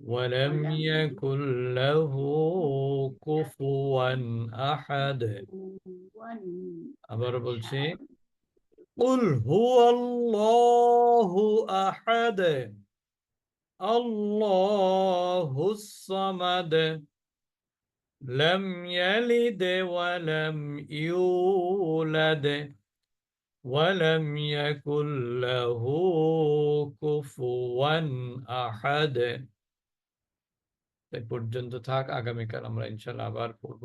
ولم يكن له كفوا أحد আবার বলছি قل هو الله أحد الله الصمد لم يلد ولم يولد ولم يكن له كفوا أحد এই পর্যন্ত থাক। আগামীকাল আমরা ইনশাল্লাহ আবার পড়ব।